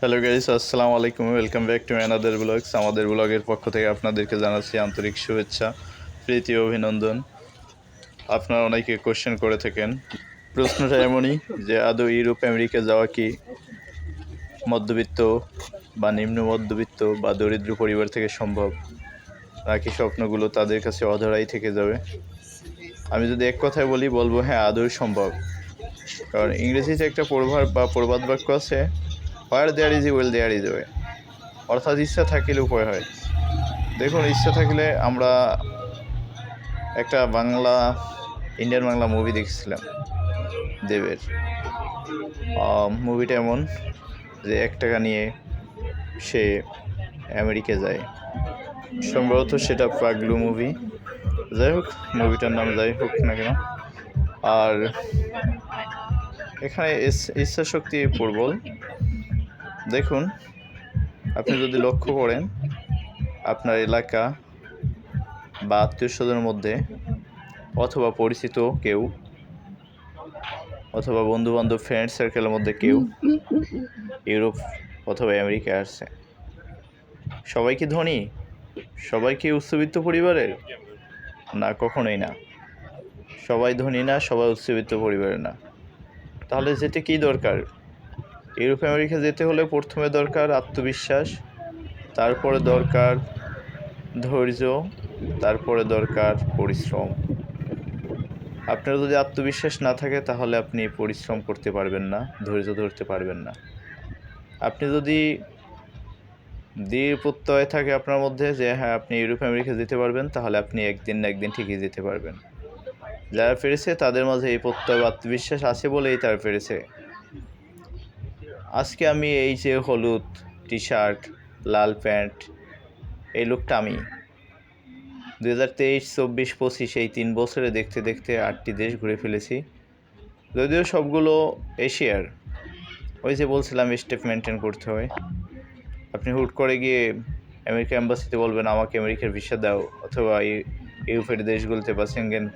Hello guys আসসালামু আলাইকুম। Welcome back to another blogs আমাদের ব্লগের পক্ষ থেকে আপনাদেরকে জানাচ্ছি আন্তরিক শুভেচ্ছা, প্রীতি, অভিনন্দন। আপনারা অনেকে কোশ্চেন করে থাকেন। প্রশ্নটা এমনই যে, আদৌ ইউরোপ, আমেরিকা যাওয়া কি মধ্যবিত্ত বা নিম্ন মধ্যবিত্ত বা দরিদ্র পরিবার থেকে সম্ভব? নাকি স্বপ্নগুলো তাদের কাছে অধরাই থেকে যাবে? আমি যদি এক কথায় বলি, বলব হ্যাঁ আদৌ সম্ভব। কারণ ইংরেজিতে একটা প্রভাব বা প্রবাদ বাক্য আছে where there is will there is way অর্থাৎ ইচ্ছা থাকিলে উপায় হয়। দেখুন, ইচ্ছা থাকলে আমরা একটা বাংলা ইন্ডিয়ান বাংলা মুভি দেখছিলাম, দেবের। মুভিটা এমন যে এক টাকা নিয়ে সে আমেরিকা যায়। সম্ভবত সেটা পাগলু মুভি যাই হোক মুভিটার নাম যাই হোক না কেন। আর এখানে ইচ্ছা শক্তি প্রবল। দেখুন, আপনি যদি লক্ষ্য করেন, আপনার এলাকা বা আত্মীয় স্বজনের মধ্যে অথবা পরিচিত কেউ, অথবা বন্ধু বান্ধব ফ্রেন্ড সার্কেলের মধ্যে কেউ ইউরোপ অথবা আমেরিকায় আসছে। সবাই কি ধনী সবাই কি উচ্চবিত্ত পরিবারের? না, কখনোই না। সবাই ধনী না, সবাই উচ্চবিত্ত পরিবারের না। তাহলে যেতে কি দরকার? ইউরোপ আমেরিকা যেতে হলে প্রথমে দরকার আত্মবিশ্বাস, তারপরে দরকার ধৈর্য, তারপরে দরকার পরিশ্রম। আপনার যদি আত্মবিশ্বাস না থাকে, তাহলে আপনি পরিশ্রম করতে পারবেন না, ধৈর্য ধরতে পারবেন না। আপনি যদি দৃঢ় প্রত্যয় থাকে আপনার মধ্যে যে হ্যাঁ আপনি ইউরোপ আমেরিকা যেতে পারবেন, তাহলে আপনি একদিন না একদিন ঠিকই যেতে পারবেন। যারা পেরেছে তাদের মাঝে এই প্রত্যয় আত্মবিশ্বাস আছে বলেই তারা পেরেছে আজকে আমি এই যে হলুদ টি শার্ট লাল প্যান্ট, এই লুকটা আমি। দু হাজার তেইশ, চব্বিশ, পঁচিশ এই তিন বছরে দেখতে দেখতে আটটি দেশ ঘুরে ফেলেছি। যদিও সবগুলো এশিয়ার, ওই যে বলছিলাম স্টেপ মেনটেন করতে হয়। আপনি হুট করে গিয়ে আমেরিকা অ্যাম্বাসিতে বলবেন, আমাকে আমেরিকার ভিসা দাও, অথবা ইউ- ইউরোপের দেশগুলোতে বা সেঙ্গেন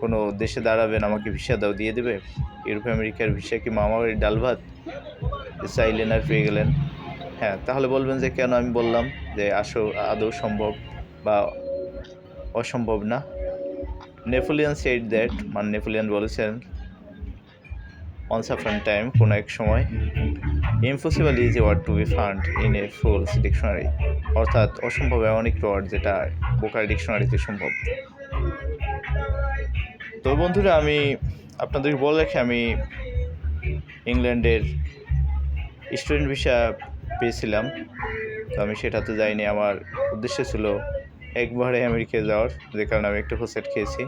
কোনো দেশে দাঁড়াবেন, আমাকে ভিসা দাও, দিয়ে দেবে। ইউরোপ, আমেরিকার ভিসা কি মামাবাড়ির ডাল ভাত চাইলেন আর পেয়ে গেলেন। হ্যাঁ তাহলে বলবেন যে কেন আমি বললাম যে আসো, আদৌ সম্ভব বা অসম্ভব না? নেপোলিয়ান সেড দ্যাট মানে নেপোলিয়ান বলেছেন অনস আপন টাইম কোনো এক সময় impossible is word to be found in a fool's dictionary অর্থাৎ অসম্ভব এমন একটি ওয়ার্ড যেটা বোকার ডিকশনারিতে সম্ভব। তো বন্ধুরা, আমি আপনাদের বলে রাখি, আমি ইংল্যান্ডের স্টুডেন্ট ভিসা পেয়েছিলাম। তো আমি সেটাতে যাইনি। আমার উদ্দেশ্য ছিল একবারে আমেরিকায় যাওয়ার, যে কারণে আমি একটা হোসেট খেয়েছি।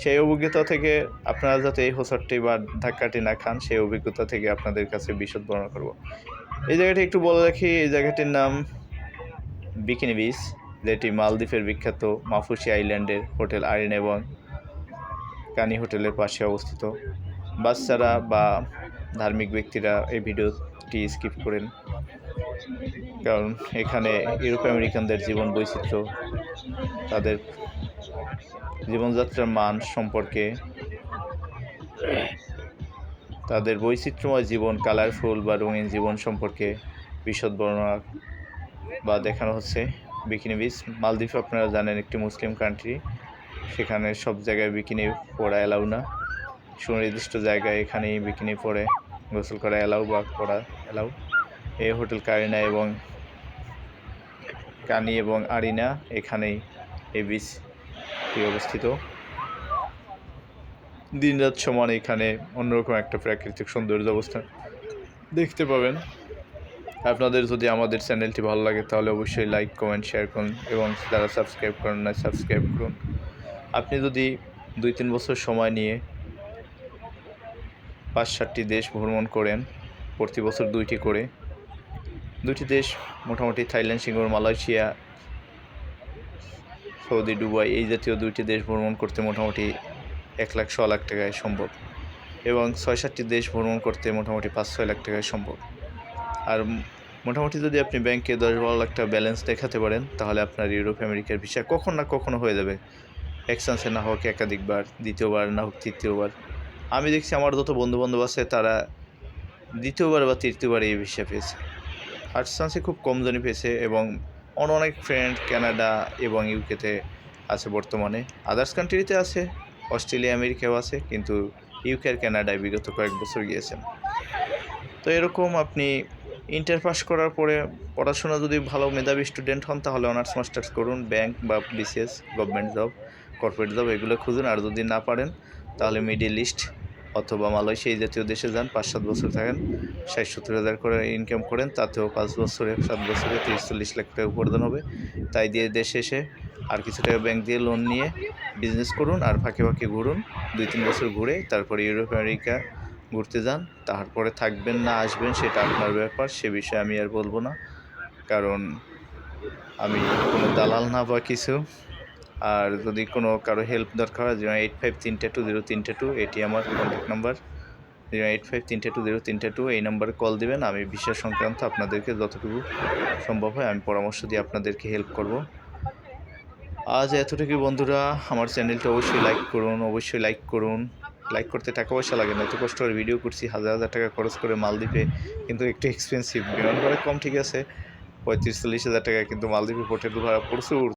সেই অভিজ্ঞতা থেকে আপনারা যাতে এই হোসটটি বা ধাক্কাটি না খান, সেই অভিজ্ঞতা থেকে আপনাদের কাছে বিশদ বর্ণনা করব। এই জায়গাটি একটু বলে রাখি, এই জায়গাটির নাম বিকিনি বিচ, যেটি মালদ্বীপের বিখ্যাত মাফুসি আইল্যান্ডের হোটেল আরিন এবং কানি হোটেলের পাশে অবস্থিত। বাচ্চারা বা ধার্মিক ব্যক্তিরা এই ভিডিওটি স্কিপ করেন। কারণ এখানে ইউরোপ আমেরিকানদের জীবন বৈচিত্র্য, তাদের জীবনযাত্রার মান সম্পর্কে, তাদের বৈচিত্র্যময় জীবন কালারফুল বা রঙিন জীবন সম্পর্কে বিশদ বর্ণনা বা দেখানো হচ্ছে। বিকিনি বিচ, মালদ্বীপ আপনারা জানেন একটি মুসলিম কান্ট্রি সেখানে সব জায়গায় বিকিনি পরা এলাও না। সুনির্দিষ্ট জায়গায় এখানেই বিকিনি পরে, গোসল করা এলাও বা পরা এলাও। এই হোটেল কারিনা এবং কানি এবং আরিনা এখানেই এই বিচটি অবস্থিত। দিনরাত সমান এখানে অন্যরকম একটা প্রাকৃতিক সৌন্দর্য অবস্থা দেখতে পাবেন। আপনাদের যদি আমাদের চ্যানেলটি ভালো লাগে তাহলে অবশ্যই লাইক কমেন্ট শেয়ার করুন এবং যারা সাবস্ক্রাইব করেন না সাবস্ক্রাইব করুন। আপনি যদি দুই তিন বছর সময় নিয়ে পাঁচ সাতটি দেশ ভ্রমণ করেন, প্রতি বছর দুইটি করে, দুইটি দেশ মোটামুটি Thailand, Singapore, Malaysia, Saudi, Dubai, এই জাতীয় দুইটি দেশ ভ্রমণ করতে মোটামুটি এক লাখ ছ লাখ টাকায় সম্ভব এবং ছয় সাতটি দেশ ভ্রমণ করতে মোটামুটি পাঁচ ছয় লাখ টাকায় সম্ভব। আর মোটামুটি যদি আপনি ব্যাংকে দশ বারো লাখ টাকা ব্যালেন্স দেখাতে পারেন, তাহলে আপনার ইউরোপ, আমেরিকার ভিসা কখন না কখনো হয়ে যাবে? এক চান্সে না হোক, একাধিকবার, দ্বিতীয়বার না হোক, তৃতীয়বার। আমি দেখছি আমার যত বন্ধু বান্ধব আছে, তারা দ্বিতীয়বার বা তৃতীয়বার এই ভিসা পেয়েছে। ফার্স্ট চান্সে খুব কম জনই পেয়েছে এবং অন্য অনেক ফ্রেন্ড কানাডা এবং ইউকেতে আছে বর্তমানে। আদার্স কান্ট্রিতে আছে অস্ট্রেলিয়া আমেরিকাও আছে, কিন্তু ইউকে আর কানাডায় বিগত কয়েক বছর গিয়েছেন। তো এরকম আপনি ইন্টার পাস করার পরে পড়াশোনা যদি ভালো মেধাবী স্টুডেন্ট হন, তাহলে অনার্স মাস্টার্স করুন ব্যাংক বা BCS government job corporate job এগুলো খুঁজুন। আর যদি না পারেন, তাহলে মিডিল ইস্ট অথবা মালয়েশিয়া এই জাতীয় দেশে যান, পাঁচ সাত বছর থাকেন, ষাট সত্তর হাজার করে ইনকাম করেন, তাতেও পাঁচ বছরে, সাত বছরে তিরিশ চল্লিশ লাখ টাকা উপার্জন হবে। তাই দিয়ে দেশে এসে আর কিছু টাকা ব্যাংক দিয়ে লোন নিয়ে বিজনেস করুন আর ফাঁকে ফাঁকে ঘুরুন। দুই তিন বছর ঘুরে তারপরে ইউরোপ আমেরিকা ঘুরতে যান। তারপরে থাকবেন না আসবেন, সেটা আপনার ব্যাপার, সে বিষয়ে আমি আর বলব না। কারণ আমি কোনো দালাল না বা কিছু। আর যদি কোনো কারও হেল্প দরকার হয় জিরো এইট ফাইভ তিনটে টু জিরো তিনটে টু এটি আমার contact number zero eight five তিনটে টু জিরো তিনটে টু এই নাম্বারে কল দিবেন। আমি বিশ্বাস সংক্রান্ত আপনাদেরকে যতটুকু সম্ভব হয়, আমি পরামর্শ দিয়ে আপনাদেরকে হেল্প করব। আজ এতটুকু বন্ধুরা। আমার চ্যানেলটা অবশ্যই লাইক করুন, অবশ্যই লাইক করুন। লাইক করতে টাকা পয়সা লাগে না, এত কষ্ট করে ভিডিও করছি, হাজার হাজার টাকা খরচ করে মালদ্বীপে, কিন্তু একটু এক্সপেন্সিভ বিমান ভাড়া কম ঠিক আছে, পঁয়ত্রিশ, চল্লিশ হাজার টাকা কিন্তু মালদ্বীপে হোটেল ভাড়া প্রচুর।